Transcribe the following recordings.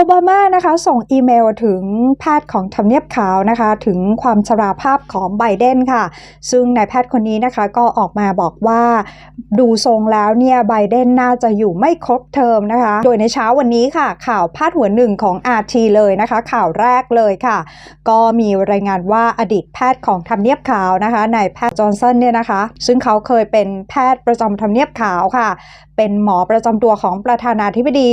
ามานะคะส่งอีเมลถึงแพทย์ของทำเนียบขาวนะคะถึงความชราภาพของไบเดนค่ะ ซึ่งนายแพทย์คนนี้นะคะก็ออกมาบอกว่าดูทรงแล้วเนี่ยไบเดนน่าจะอยู่ไม่ครบเทอมนะคะ โดยในเช้าวันนี้ค่ะ ข่าวพาดหัวหนึ่งของ RT เลยนะคะ ข่าวแรกเลยค่ะ ก็มีรายงานว่าอดีตแพทย์ของทำเนียบขาวนะคะนายแพทย์จอห์นสันเนี่ยนะคะ ซึ่งเขาเคยเป็นแพทย์ประจำทำเนียบขาวค่ะ เป็นหมอประจำตัวของประธานาธิบดี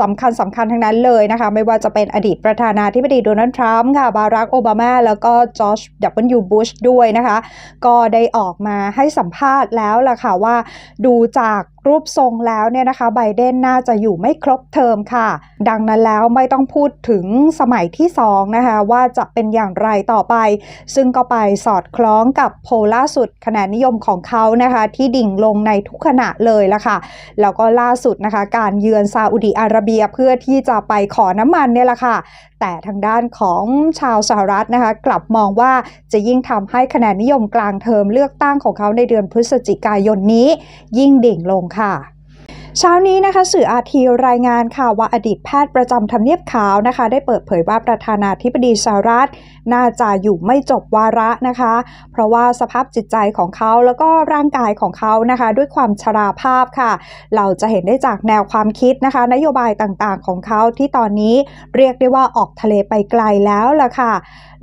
สำคัญสำคัญทั้งนั้นเลยนะคะ ไม่ว่าจะเป็นอดีตประธานาธิบดีโดนัลด์ทรัมป์ค่ะ บารักโอบามา แล้วก็จอร์จดับเบิลยูบุชด้วยนะคะ ก็ได้ออกมาให้สัมภาษณ์แล้วล่ะค่ะว่าดูจาก รูปทรงแล้วเนี่ยนะคะไบเดนน่าจะอยู่ไม่ครบเทอมค่ะ ดังนั้นแล้วไม่ต้องพูดถึงสมัยที่2นะคะว่าจะเป็นอย่างไรต่อไป ซึ่งก็ไปสอดคล้องกับโพล่าสุดคะแนนนิยมของเขานะคะที่ดิ่งลงในทุกขณะเลยละค่ะ แล้วก็ล่าสุดนะคะการเยือนซาอุดีอาระเบียเพื่อที่จะไปขอน้ำมันเนี่ยละค่ะแต่ทางด้านของชาวสหรัฐนะคะกลับมองว่าจะยิ่งทำให้คะแนนนิยมกลางเทอมเลือกตั้งของเขาในเดือนพฤศจิกายนนี้ ยิ่งดิ่งลงค่ะ เช้านี้นะคะสื่ออาทีรายงานค่ะว่าอดีตแพทย์ประจำทำเนียบขาวนะคะ ได้เปิดเผยว่าประธานาธิบดีสหรัฐ น่าจะอยู่ไม่จบวาระนะคะ เพราะว่าสภาพจิตใจของเขาแล้วก็ร่างกายของเขานะคะ ด้วยความชราภาพค่ะ เราจะเห็นได้จากแนวความคิดนะคะ นโยบายต่างๆของเขาที่ตอนนี้เรียกได้ว่าออกทะเลไปไกลแล้วล่ะค่ะ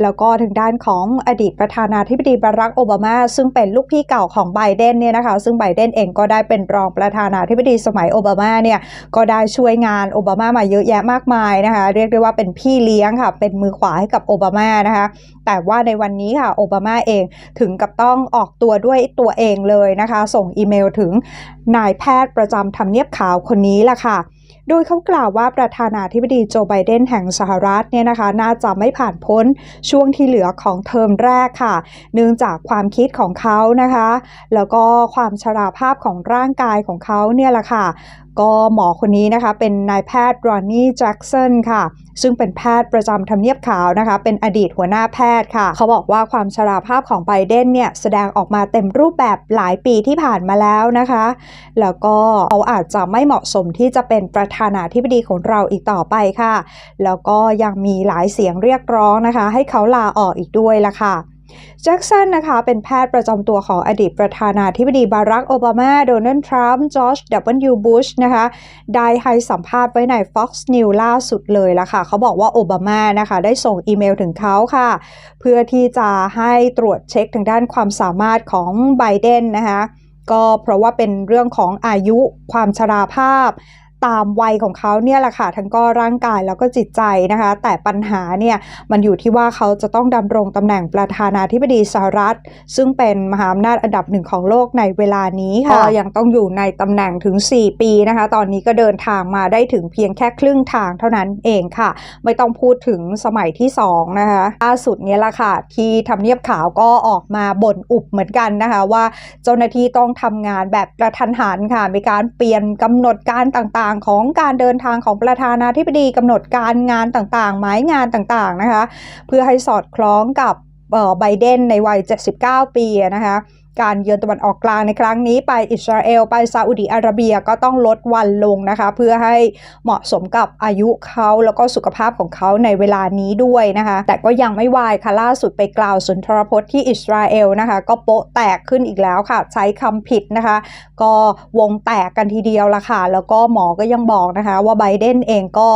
แล้วก็ทางด้านของอดีตประธานาธิบดีบารักโอบามา ซึ่งเป็นลูกพี่เก่าของไบเดนเนี่ยนะคะ ซึ่งไบเดนเองก็ได้เป็นรองประธานาธิบดีสมมัยโอบามาเนี่ยก็ได้ช่วยงานโอบามามาเยอะแยะมากมายนะคะ เรียกได้ว่าเป็นพี่เลี้ยงค่ะเป็นมือขวาให้กับโอบามานะคะแต่ว่าในวันนี้ค่ะโอบามาเองถึงกับต้องออกตัวด้วยตัวเองเลยนะคะ ส่งอีเมลถึงนายแพทย์ประจำทำเนียบขาวคนนี้ล่ะค่ะ โดยเขากล่าวว่าประธานาธิบดีโจไบเดนแห่งสหรัฐเนี่ยนะคะน่าจะไม่ผ่านพ้นช่วงที่เหลือของเทอมแรกค่ะ เนื่องจากความคิดของเขานะคะ แล้วก็ความชราภาพของร่างกายของเขาเนี่ยแหละค่ะ ก็หมอคนนี้นะคะเป็นนายแพทย์รอนนี่แจ็กสันค่ะ ซึ่งเป็นแพทย์ประจำทำเนียบขาวนะคะ เป็นอดีตหัวหน้าแพทย์ค่ะ เขาบอกว่าความชราภาพของไบเดนเนี่ย แสดงออกมาเต็มรูปแบบหลายปีที่ผ่านมาแล้วนะคะ แล้วก็เขาอาจจะไม่เหมาะสมที่จะเป็นประธานาธิบดีของเราอีกต่อไปค่ะ แล้วก็ยังมีหลายเสียงเรียกร้องนะคะ ให้เขาลาออกอีกด้วยละค่ะ แจ็กสันนะคะ เป็นแพทย์ประจำตัวของอดีตประธานาธิบดีบารักโอบามา โดนัลด์ทรัมป์จอร์จดับเบิลยูบุชนะคะ ได้ให้สัมภาษณ์ไว้ใน Fox News ล่าสุดเลยละค่ะ เขาบอกว่าโอบามานะคะ ได้ส่งอีเมลถึงเขาค่ะ เพื่อที่จะให้ตรวจเช็คทางด้านความสามารถของไบเดนนะคะก็เพราะว่าเป็นเรื่องของอายุความชราภาพ ตามวัยของเขาเนี่ยแหละค่ะทั้งก็ร่างกายแล้วก็จิตใจนะคะ แต่ปัญหาเนี่ยมันอยู่ที่ว่าเขาจะต้องดำรงตำแหน่งประธานาธิบดีสหรัฐ ซึ่งเป็นมหาอำนาจอันดับหนึ่งของโลกในเวลานี้ค่ะก็ยังต้องอยู่ในตำแหน่งถึง 4 ปีนะคะ ตอนนี้ก็เดินทางมาได้ถึงเพียงแค่ครึ่งทางเท่านั้นเองค่ะ ไม่ต้องพูดถึงสมัยที่ 2 นะคะล่าสุดเนี้แหละค่ะ ที่ทำเนียบขาวก็ออกมาบ่นอุบเหมือนกันนะคะ ว่าเจ้าหน้าที่ต้องทำงานแบบกระทันหันค่ะมีการเปลี่ยนกำหนดการต่างๆ ของการเดินทางของประธานาธิบดีกำหนดการงานต่างๆ หมายงานต่างๆนะคะ เพื่อให้สอดคล้องกับไบเดนในวัย 79 ปีนะคะ การเยือนตะวันออกกลางในครั้งนี้ไปอิสราเอลไปซาอุดีอาระเบียก็ต้องลดวันลงนะคะ เพื่อให้เหมาะสมกับอายุเขาแล้วก็สุขภาพของเขาในเวลานี้ด้วยนะคะ แต่ก็ยังไม่วายค่ะล่าสุดไปกล่าวสุนทรพจน์ที่อิสราเอลนะคะ ก็โป๊ะแตกขึ้นอีกแล้วค่ะ ใช้คำผิดนะคะ ก็วงแตกกันทีเดียวละค่ะ แล้วก็หมอก็ยังบอกนะคะ ว่าไบเดนเองก็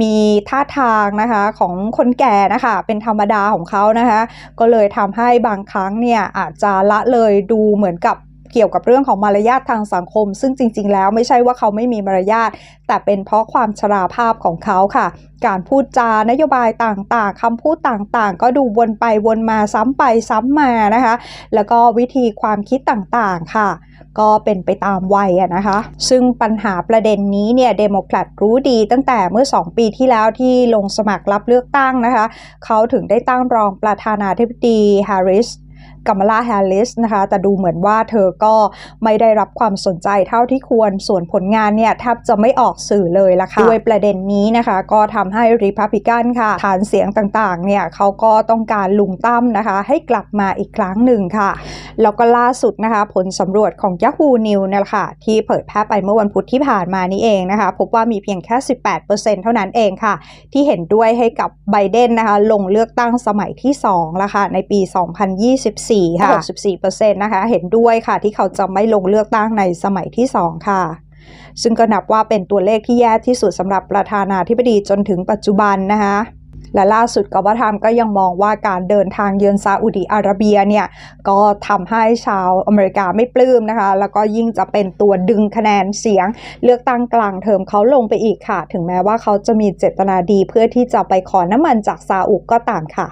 มีท่าทางนะคะของคนแก่นะคะเป็นธรรมดาของเขานะคะ ก็เลยทำให้บางครั้งเนี่ยอาจจะละเลยดูเหมือนกับเกี่ยวกับเรื่องของมารยาททางสังคม ซึ่งจริง ๆ แล้วไม่ใช่ว่าเขาไม่มีมารยาทแต่เป็นเพราะความชราภาพของเขาค่ะ การพูดจานโยบายต่างๆคำพูดต่างๆ ก็ดูวนไปวนมาซ้ำไปซ้ำมานะคะ แล้วก็วิธีความคิดต่างๆค่ะก็เป็นไปตามวัยนะคะ ซึ่งปัญหาประเด็นนี้เนี่ยเดโมแครตรู้ดีตั้งแต่เมื่อ 2 ปีที่แล้วที่ลงสมัครรับเลือกตั้งนะคะ เขาถึงได้ตั้งรองประธานาธิบดีฮร์ริส กัมมาลาแฮร์ริสนะคะ แต่ดูเหมือนว่าเธอก็ไม่ได้รับความสนใจเท่าที่ควร ส่วนผลงานเนี่ยแทบจะไม่ออกสื่อเลยละค่ะ ด้วยประเด็นนี้นะคะ ก็ทำให้ริพับลิกันค่ะ ฐานเสียงต่างๆ เนี่ยเขาก็ต้องการลุงตั้มนะคะ ให้กลับมาอีกครั้งหนึ่งค่ะ แล้วก็ล่าสุดนะคะ ผลสำรวจของ Yahoo News เนี่ยแหละค่ะ ที่เผยแพร่ไปเมื่อวันพุธที่ผ่านมานี่เองนะคะ พบว่ามีเพียงแค่ 18%เท่านั้นเองค่ะ ที่เห็นด้วยให้กับไบเดนนะคะ ลงเลือกตั้งสมัยที่2แล้วค่ะในปี 2024ค่ะ 64%นะคะ เห็นด้วยค่ะที่เขาจะไม่ลงเลือกตั้งในสมัยที่ 2 ค่ะ ซึ่งก็นับว่าเป็นตัวเลขที่แย่ที่สุดสำหรับประธานาธิบดีจนถึงปัจจุบันนะคะและล่าสุดกบฏามก็ยังมองว่าการเดินทางเยือนซาอุดีอาระเบียเนี่ยก็ทำให้ชาวอเมริกาไม่ปลื้มนะคะ แล้วก็ยิ่งจะเป็นตัวดึงคะแนนเสียง เลือกตั้งกลางเทอมเขาลงไปอีกค่ะ ถึงแม้ว่าเขาจะมีเจตนาดีเพื่อที่จะไปขอน้ำมันจากซาอุก็ตามค่ะ